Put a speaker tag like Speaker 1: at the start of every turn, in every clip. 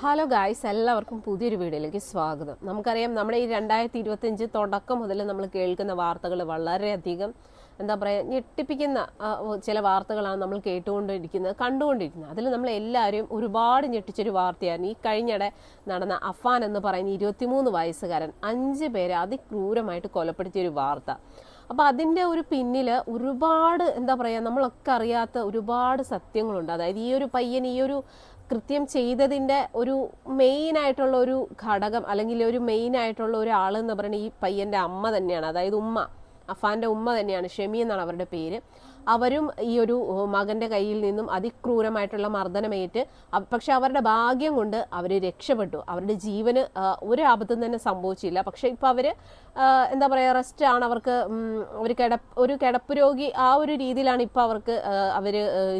Speaker 1: Hello guys എല്ലാവർക്കും പുതിയൊരു വീഡിയോയിലേക്ക് സ്വാഗതം. നമുക്കറിയാം നമ്മുടെ ഈ രണ്ടായിരത്തി ഇരുപത്തിയഞ്ച് തുടക്കം മുതൽ നമ്മൾ കേൾക്കുന്ന വാർത്തകൾ വളരെയധികം എന്താ പറയുക ഞെട്ടിപ്പിക്കുന്ന ചില വാർത്തകളാണ് നമ്മൾ കേട്ടുകൊണ്ടിരിക്കുന്നത് കണ്ടുകൊണ്ടിരിക്കുന്നത്. അതിൽ നമ്മൾ എല്ലാവരും ഒരുപാട് ഞെട്ടിച്ചൊരു വാർത്തയായിരുന്നു ഈ കഴിഞ്ഞിടെ നടന്ന അഫാൻ എന്ന് പറയുന്ന ഇരുപത്തിമൂന്ന് വയസ്സുകാരൻ അഞ്ച് പേരെ അതിക്രൂരമായിട്ട് കൊലപ്പെടുത്തിയൊരു വാർത്ത. അപ്പോൾ അതിന്റെ ഒരു പിന്നിൽ ഒരുപാട് എന്താ പറയുക നമ്മളൊക്കെ അറിയാത്ത ഒരുപാട് സത്യങ്ങളുണ്ട്. അതായത് ഈ ഒരു പയ്യൻ ഈ ഒരു കൃത്യം ചെയ്തതിന്റെ ഒരു മെയിൻ ആയിട്ടുള്ള ഒരു ഘടകം അല്ലെങ്കിൽ ഒരു മെയിൻ ആയിട്ടുള്ള ഒരാൾ എന്ന് പറയുന്നത് ഈ പയ്യന്റെ അമ്മ തന്നെയാണ്. അതായത് ഉമ്മ അഫാന്റെ ഉമ്മ തന്നെയാണ് ഷെമി എന്നാണ് അവരുടെ പേര്. അവരും ഈ ഒരു മകന്റെ കയ്യിൽ നിന്നും അതിക്രൂരമായിട്ടുള്ള മർദ്ദനമേറ്റ് പക്ഷെ അവരുടെ ഭാഗ്യം കൊണ്ട് അവർ രക്ഷപ്പെട്ടു. അവരുടെ ജീവന് ഒരു ആപത്തും തന്നെ സംഭവിച്ചില്ല. പക്ഷെ ഇപ്പൊ അവർ എന്താ പറയാ റെസ്റ്റ് ആണ്. അവർക്ക് ഒരു കിടപ്പ് ഒരു കിടപ്പ് രോഗി ആ ഒരു രീതിയിലാണ് ഇപ്പൊ അവർക്ക് അവർ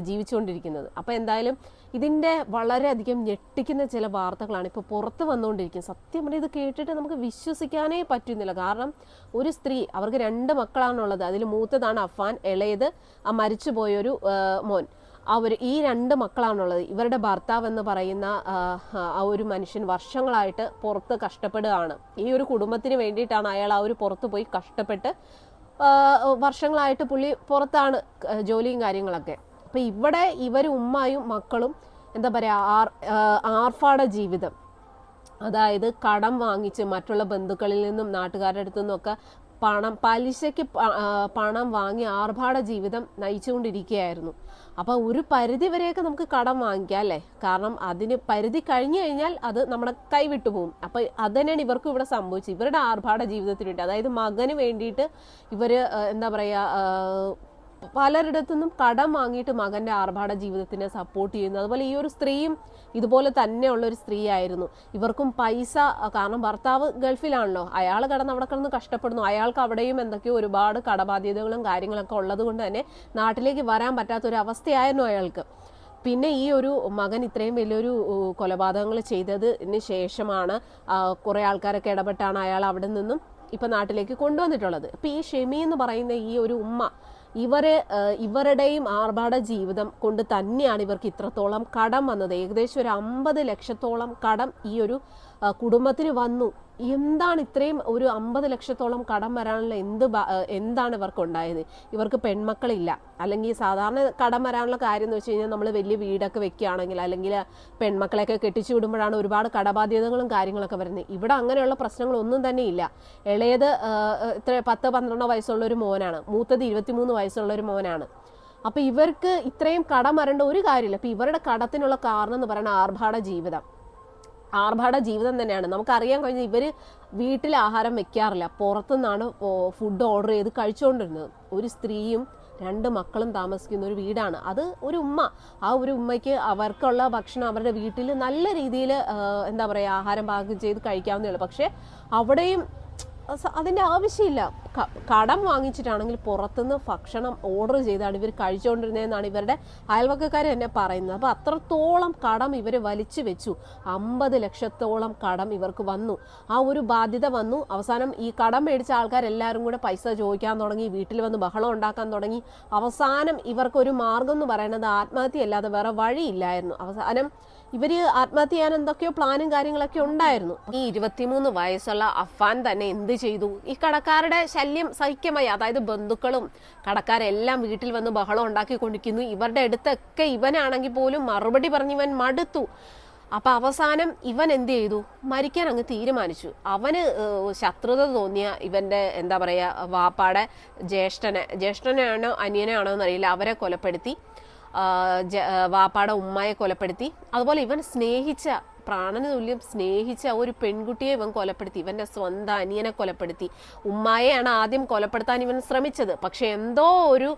Speaker 1: ജീവിച്ചുകൊണ്ടിരിക്കുന്നത്. അപ്പൊ എന്തായാലും ഇതിന്റെ വളരെയധികം ഞെട്ടിക്കുന്ന ചില വാർത്തകളാണ് ഇപ്പോൾ പുറത്ത് വന്നുകൊണ്ടിരിക്കുന്നത്. സത്യം പറഞ്ഞാൽ ഇത് കേട്ടിട്ട് നമുക്ക് വിശ്വസിക്കാനേ പറ്റുന്നില്ല. കാരണം ഒരു സ്ത്രീ അവർക്ക് രണ്ട് മക്കളാണുള്ളത്. അതിൽ മൂത്തതാണ് അഫാൻ ഇളയത് ആ മരിച്ചുപോയൊരു മോൻ. അവർ ഈ രണ്ട് മക്കളാണുള്ളത്. ഇവരുടെ ഭർത്താവ് എന്ന് പറയുന്ന ആ, ആ ഒരു മനുഷ്യൻ വർഷങ്ങളായിട്ട് പുറത്ത് കഷ്ടപ്പെടുകയാണ്. ഈ ഒരു കുടുംബത്തിന് വേണ്ടിയിട്ടാണ് അയാൾ ആ ഒരു പുറത്ത് പോയി കഷ്ടപ്പെട്ട് വർഷങ്ങളായിട്ട് പുള്ളി പുറത്താണ് ജോലിയും കാര്യങ്ങളൊക്കെ. അപ്പം ഇവിടെ ഇവർ ഉമ്മായും മക്കളും എന്താ പറയുക ആർ ആർഫാട ജീവിതം. അതായത് കടം വാങ്ങിച്ച് മറ്റുള്ള ബന്ധുക്കളിൽ നിന്നും നാട്ടുകാരുടെ അടുത്തു നിന്നൊക്കെ പണം പലിശയ്ക്ക് പണം വാങ്ങി ആർഭാട ജീവിതം നയിച്ചുകൊണ്ടിരിക്കുകയായിരുന്നു. അപ്പോൾ ഒരു പരിധി വരെയൊക്കെ നമുക്ക് കടം വാങ്ങിക്കാം അല്ലേ? കാരണം അതിന് പരിധി കഴിഞ്ഞു കഴിഞ്ഞാൽ അത് നമ്മുടെ കൈവിട്ടു പോകും. അപ്പോൾ അത് തന്നെയാണ് ഇവർക്കും ഇവിടെ സംഭവിച്ചത്. ഇവരുടെ ആർഭാട ജീവിതത്തിന് വേണ്ടി അതായത് മകന് വേണ്ടിയിട്ട് ഇവർ എന്താ പറയാ ആ, പലരിടത്തു നിന്നും കടം വാങ്ങിയിട്ട് മകന്റെ ആർഭാട ജീവിതത്തിനെ സപ്പോർട്ട് ചെയ്യുന്നു. അതുപോലെ ഈ ഒരു സ്ത്രീയും ഇതുപോലെ തന്നെയുള്ള ഒരു സ്ത്രീ ആയിരുന്നു ഇവർക്കും പൈസ കാരണം ഭർത്താവ് ഗൾഫിലാണല്ലോ. അയാൾ കടന്ന് അവിടെ കിടന്ന് കഷ്ടപ്പെടുന്നു. അയാൾക്ക് അവിടെയും എന്തൊക്കെയോ ഒരുപാട് കടബാധ്യതകളും കാര്യങ്ങളൊക്കെ ഉള്ളത് കൊണ്ട് തന്നെ നാട്ടിലേക്ക് വരാൻ പറ്റാത്ത ഒരു അവസ്ഥയായിരുന്നു അയാൾക്ക്. പിന്നെ ഈ ഒരു മകൻ ഇത്രയും വലിയൊരു കൊലപാതകങ്ങൾ ചെയ്തതിന് ശേഷമാണ് കുറേ ആൾക്കാരൊക്കെ ഇടപെട്ടാണ് അയാൾ അവിടെ നിന്നും ഇപ്പൊ നാട്ടിലേക്ക് കൊണ്ടുവന്നിട്ടുള്ളത്. ഇപ്പൊ ഈ ഷെമി എന്ന് പറയുന്ന ഈ ഒരു ഉമ്മ ഇവരെ ഇവരുടെയും ആർഭാട ജീവിതം കൊണ്ട് തന്നെയാണ് ഇവർക്ക് ഇത്രത്തോളം കടം വന്നത്. ഏകദേശം ഒരു അമ്പത് ലക്ഷത്തോളം കടം ഈ ഒരു കുടുംബത്തിന് വന്നു. എന്താണ് ഇത്രയും ഒരു അമ്പത് ലക്ഷത്തോളം കടം വരാനുള്ള എന്ത് എന്താണ് ഇവർക്ക് ഉണ്ടായത് ഇവർക്ക് പെൺമക്കളില്ല. അല്ലെങ്കിൽ സാധാരണ കടം വരാനുള്ള കാര്യം എന്ന് വെച്ച് കഴിഞ്ഞാൽ നമ്മൾ വലിയ വീടൊക്കെ വെക്കുകയാണെങ്കിൽ അല്ലെങ്കിൽ പെൺമക്കളെയൊക്കെ കെട്ടിച്ചു വിടുമ്പോഴാണ് ഒരുപാട് കടബാധ്യതകളും കാര്യങ്ങളൊക്കെ വരുന്നത്. ഇവിടെ അങ്ങനെയുള്ള പ്രശ്നങ്ങളൊന്നും തന്നെ ഇല്ല. ഇളയത് ഇത്ര പത്ത് പന്ത്രണ്ടോ വയസ്സുള്ള ഒരു മോനാണ്. മൂത്തത് ഇരുപത്തിമൂന്ന് വയസ്സുള്ള ഒരു മോനാണ്. അപ്പോൾ ഇവർക്ക് ഇത്രയും കടം വരേണ്ട ഒരു കാര്യമില്ല. അപ്പോൾ ഇവരുടെ കടത്തിനുള്ള കാരണം എന്ന് പറയുന്നത് ആർഭാട ജീവിതം. ആർഭാട ജീവിതം തന്നെയാണ്. നമുക്കറിയാൻ കഴിഞ്ഞ ഇവർ വീട്ടിൽ ആഹാരം വെക്കാറില്ല. പുറത്തുനിന്നാണ് ഫുഡ് ഓർഡർ ചെയ്ത് കഴിച്ചുകൊണ്ടിരുന്നത് ഒരു സ്ത്രീയും രണ്ട് മക്കളും താമസിക്കുന്ന ഒരു വീടാണ്. അത് ഒരു ഉമ്മ. ആ ഒരു ഉമ്മയ്ക്ക് അവർക്കുള്ള ഭക്ഷണം അവരുടെ വീട്ടിൽ നല്ല രീതിയിൽ എന്താ പറയുക ആഹാരം പാകം ചെയ്ത് കഴിക്കാവുന്നേ ഉള്ളൂ. പക്ഷേ അവിടെയും അതിന്റെ ആവശ്യമില്ല. കടം വാങ്ങിച്ചിട്ടാണെങ്കിൽ പുറത്തുനിന്ന് ഭക്ഷണം ഓർഡർ ചെയ്താണ് ഇവർ കഴിച്ചുകൊണ്ടിരുന്നതെന്നാണ് ഇവരുടെ അയൽവക്കക്കാർ തന്നെ പറയുന്നത്. അപ്പോൾ അത്രത്തോളം കടം ഇവർ വലിച്ചു വെച്ചു. അമ്പത് ലക്ഷത്തോളം കടം ഇവർക്ക് വന്നു. ആ ഒരു ബാധ്യത വന്നു. അവസാനം ഈ കടം മേടിച്ച ആൾക്കാരെല്ലാവരും കൂടെ പൈസ ചോദിക്കാൻ തുടങ്ങി വീട്ടിൽ വന്ന് ബഹളം ഉണ്ടാക്കാൻ തുടങ്ങി. അവസാനം ഇവർക്കൊരു മാർഗം എന്ന് പറയുന്നത് ആത്മഹത്യ അല്ലാതെ വേറെ വഴിയില്ലായിരുന്നു. അവസാനം ഇവർ ആത്മഹത്യ ചെയ്യാൻ എന്തൊക്കെയോ പ്ലാനും കാര്യങ്ങളൊക്കെ ഉണ്ടായിരുന്നു. ഈ ഇരുപത്തിമൂന്ന് വയസ്സുള്ള അഫാൻ തന്നെ എന്ത് ചെയ്തു? ഈ കടക്കാരുടെ ശല്യം സഹിക്കമായി. അതായത് ബന്ധുക്കളും കടക്കാരെല്ലാം വീട്ടിൽ വന്ന് ബഹളം ഉണ്ടാക്കി കൊണ്ടിരിക്കുന്നു ഇവരുടെ അടുത്തൊക്കെ ഇവനാണെങ്കിൽ പോലും മറുപടി പറഞ്ഞ് ഇവൻ മടുത്തു. അപ്പൊ അവസാനം ഇവൻ എന്ത് ചെയ്തു? മരിക്കാൻ അങ്ങ് തീരുമാനിച്ചു. അവന് ശത്രുത തോന്നിയ ഇവന്റെ എന്താ പറയാ വാപ്പാടെ ജ്യേഷ്ഠനെ ജ്യേഷ്ഠനാണോ അനിയനെയാണോ എന്നറിയില്ല. അവരെ കൊലപ്പെടുത്തി. വാപ്പാടെ ഉമ്മയെ കൊലപ്പെടുത്തി. അതുപോലെ ഇവൻ സ്നേഹിച്ച പ്രാണന് തുല്യം സ്നേഹിച്ച ഒരു പെൺകുട്ടിയെ ഇവൻ കൊലപ്പെടുത്തി. ഇവന്റെ സ്വന്തം അനിയനെ കൊലപ്പെടുത്തി. ഉമ്മായെയാണ് ആദ്യം കൊലപ്പെടുത്താൻ ഇവൻ ശ്രമിച്ചത്. പക്ഷെ എന്തോ ഒരു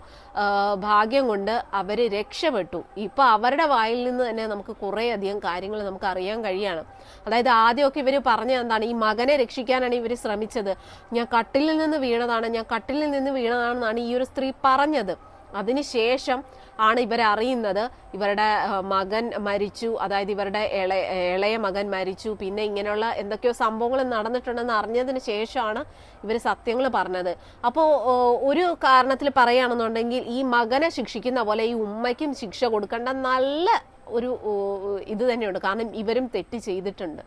Speaker 1: ഭാഗ്യം കൊണ്ട് അവർ രക്ഷപ്പെട്ടു. ഇപ്പൊ അവരുടെ വായിൽ നിന്ന് തന്നെ നമുക്ക് കുറേ അധികം കാര്യങ്ങൾ നമുക്ക് അറിയാൻ കഴിയാണ്. അതായത് ആദ്യമൊക്കെ ഇവർ പറഞ്ഞ എന്താണ് ഈ മകനെ രക്ഷിക്കാനാണ് ഇവർ ശ്രമിച്ചത്. ഞാൻ കട്ടിലിൽ നിന്ന് വീണതാണ്. ഞാൻ കട്ടിലിൽ നിന്ന് വീണതാണെന്നാണ് ഈ ഒരു സ്ത്രീ പറഞ്ഞത്. അതിനുശേഷം ആണ് ഇവരറിയുന്നത്. ഇവരുടെ മകൻ മരിച്ചു. അതായത് ഇവരുടെ ഇള ഇളയ മകൻ മരിച്ചു. പിന്നെ ഇങ്ങനെയുള്ള എന്തൊക്കെയോ സംഭവങ്ങൾ നടന്നിട്ടുണ്ടെന്ന് അറിഞ്ഞതിന് ശേഷമാണ് ഇവർ സത്യങ്ങൾ പറഞ്ഞത്. അപ്പോൾ ഒരു കാരണത്തിൽ പറയുകയാണെന്നുണ്ടെങ്കിൽ ഈ മകനെ ശിക്ഷിക്കുന്ന പോലെ ഈ ഉമ്മയ്ക്കും ശിക്ഷ കൊടുക്കേണ്ട നല്ല ഒരു ഇത് തന്നെയുണ്ട്. കാരണം ഇവരും തെറ്റ് ചെയ്തിട്ടുണ്ട്.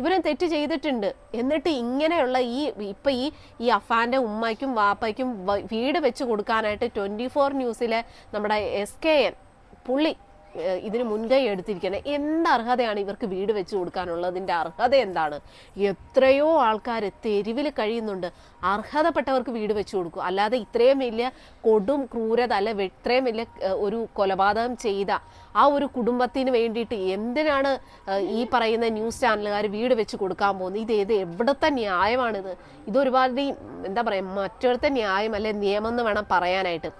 Speaker 1: ഇവരും തെറ്റ് ചെയ്തിട്ടുണ്ട്. എന്നിട്ട് ഇങ്ങനെയുള്ള ഈ ഇപ്പൊ ഈ ഈ അഫാന്റെ ഉമ്മയ്ക്കും വാപ്പയ്ക്കും വീട് വെച്ച് കൊടുക്കാനായിട്ട് ട്വന്റി ഫോർ ന്യൂസിലെ നമ്മുടെ എസ് കെ എൻ പുള്ളി ഇതിന് മുൻകൈ എടുത്തിരിക്കുന്നത് എന്ത് അർഹതയാണ് ഇവർക്ക് വീട് വെച്ച് കൊടുക്കാനുള്ളതിന്റെ അർഹത എന്താണ്? എത്രയോ ആൾക്കാർ തെരുവിൽ കഴിയുന്നുണ്ട്. അർഹതപ്പെട്ടവർക്ക് വീട് വെച്ച് കൊടുക്കും. അല്ലാതെ ഇത്രയും വലിയ കൊടും ക്രൂരത അല്ലെ ഇത്രയും വലിയ ഒരു കൊലപാതകം ചെയ്ത ആ ഒരു കുടുംബത്തിന് വേണ്ടിയിട്ട് എന്തിനാണ് ഈ പറയുന്ന ന്യൂസ് ചാനലുകാർ വീട് വെച്ച് കൊടുക്കാൻ പോകുന്നത്? ഇത് ഏത് എവിടത്തെ ന്യായമാണിത്? ഇതൊരുപാട് എന്താ പറയുക മറ്റൊരുത്തെ ന്യായം അല്ലെ നിയമം എന്ന് വേണം പറയാനായിട്ട്.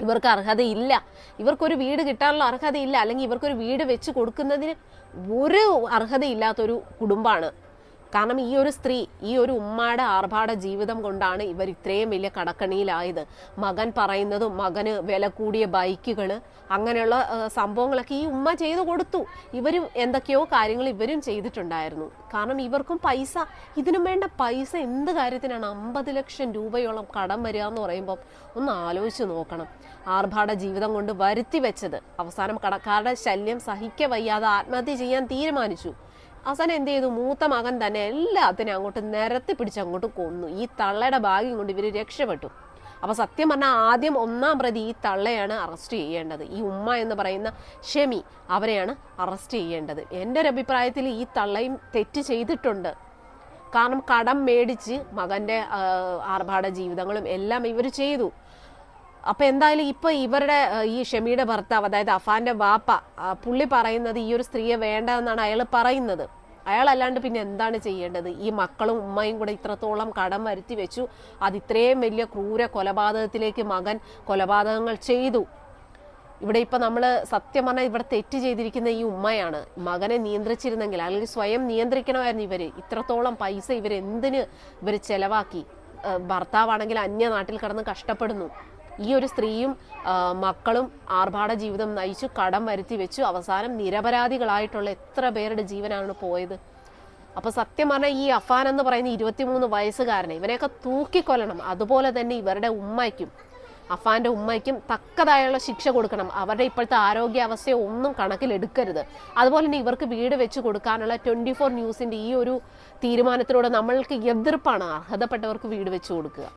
Speaker 1: ഇവർക്ക് അർഹതയില്ല. ഇവർക്കൊരു വീട് കിട്ടാനുള്ള അർഹതയില്ല. അല്ലെങ്കിൽ ഇവർക്കൊരു വീട് വെച്ച് കൊടുക്കുന്നതിന് ഒരു അർഹതയില്ലാത്തൊരു കുടുംബമാണ്. കാരണം ഈ ഒരു സ്ത്രീ ഈ ഒരു ഉമ്മാടെ ആർഭാട ജീവിതം കൊണ്ടാണ് ഇവർ ഇത്രയും വലിയ കടക്കണിയിലായത്. മകൻ പറയുന്നതും മകന് വില കൂടിയ ബൈക്കുകൾ അങ്ങനെയുള്ള സംഭവങ്ങളൊക്കെ ഈ ഉമ്മ ചെയ്തു കൊടുത്തു. ഇവരും എന്തൊക്കെയോ കാര്യങ്ങൾ ഇവരും ചെയ്തിട്ടുണ്ടായിരുന്നു. കാരണം ഇവർക്കും പൈസ ഇതിനും വേണ്ട പൈസ എന്ത് കാര്യത്തിനാണ് അമ്പത് ലക്ഷം രൂപയോളം കടം വരിക എന്ന് പറയുമ്പോൾ ഒന്ന് ആലോചിച്ച് നോക്കണം. ആർഭാട ജീവിതം കൊണ്ട് വരുത്തി വെച്ചത്. അവസാനം കടക്കാരുടെ ശല്യം സഹിക്കവയ്യാതെ ആത്മഹത്യ ചെയ്യാൻ തീരുമാനിച്ചു. അവസാനം എന്ത് ചെയ്തു? മൂത്ത മകൻ തന്നെ എല്ലാത്തിനും അങ്ങോട്ട് നിരത്തി പിടിച്ച് അങ്ങോട്ട് കൊന്നു. ഈ തള്ളയുടെ ഭാഗ്യം കൊണ്ട് ഇവർ രക്ഷപ്പെട്ടു. അപ്പൊ സത്യം പറഞ്ഞാൽ ആദ്യം ഒന്നാം പ്രതി ഈ തള്ളയാണ് അറസ്റ്റ് ചെയ്യേണ്ടത്. ഈ ഉമ്മ എന്ന് പറയുന്ന ഷെമി അവരെയാണ് അറസ്റ്റ് ചെയ്യേണ്ടത്. എന്റെ ഒരു അഭിപ്രായത്തിൽ ഈ തള്ളയും തെറ്റ് ചെയ്തിട്ടുണ്ട്. കാരണം കടം മേടിച്ച് മകന്റെ ആർഭാട ജീവിതങ്ങളും എല്ലാം ഇവർ ചെയ്തു. അപ്പോൾ എന്തായാലും ഇപ്പോൾ ഇവരുടെ ഈ ഷെമിയുടെ ഭർത്താവ് അതായത് അഫാന്റെ വാപ്പ പുള്ളി പറയുന്നത് ഈ ഒരു സ്ത്രീയെ വേണ്ട എന്നാണ് അയാൾ പറയുന്നത്. അയാളല്ലാണ്ട് പിന്നെ എന്താണ് ചെയ്യേണ്ടത്? ഈ മക്കളും ഉമ്മയും കൂടെ ഇത്രത്തോളം കടം വരുത്തി വെച്ചു. അത് ഇത്രയും വലിയ ക്രൂര കൊലപാതകത്തിലേക്ക് മകൻ കൊലപാതകങ്ങൾ ചെയ്തു. ഇവിടെ ഇപ്പം നമ്മൾ സത്യം പറഞ്ഞാൽ ഇവിടെ തെറ്റ് ചെയ്തിരിക്കുന്ന ഈ ഉമ്മയാണ്. മകനെ നിയന്ത്രിച്ചിരുന്നെങ്കിൽ അല്ലെങ്കിൽ സ്വയം നിയന്ത്രിക്കണമായിരുന്നു ഇവർ ഇത്രത്തോളം പൈസ ഇവർ എന്തിന് ഇവർ ചെലവാക്കി ഭർത്താവാണെങ്കിൽ അന്യ നാട്ടിൽ കിടന്ന് കഷ്ടപ്പെടുന്നു. ഈ ഒരു സ്ത്രീയും മക്കളും ആർഭാട ജീവിതം നയിച്ചു കടം വരുത്തി വെച്ചു. അവസാനം നിരപരാധികളായിട്ടുള്ള എത്ര പേരുടെ ജീവനാണ് പോയത്? അപ്പോൾ സത്യം പറഞ്ഞാൽ ഈ അഫാൻ എന്ന് പറയുന്ന ഇരുപത്തിമൂന്ന് വയസ്സുകാരനെ ഇവനെയൊക്കെ തൂക്കിക്കൊല്ലണം. അതുപോലെ തന്നെ ഇവരുടെ ഉമ്മയ്ക്കും അഫാന്റെ ഉമ്മയ്ക്കും തക്കതായുള്ള ശിക്ഷ കൊടുക്കണം. അവരുടെ ഇപ്പോഴത്തെ ആരോഗ്യാവസ്ഥയെ ഒന്നും കണക്കിലെടുക്കരുത്. അതുപോലെ തന്നെ ഇവർക്ക് വീട് വെച്ച് കൊടുക്കാനുള്ള ട്വന്റി ഫോർ ന്യൂസിന്റെ ഈ ഒരു തീരുമാനത്തിലൂടെ നമ്മൾക്ക് എതിർപ്പാണ് അർഹതപ്പെട്ടവർക്ക് വീട് വെച്ച് കൊടുക്കുക.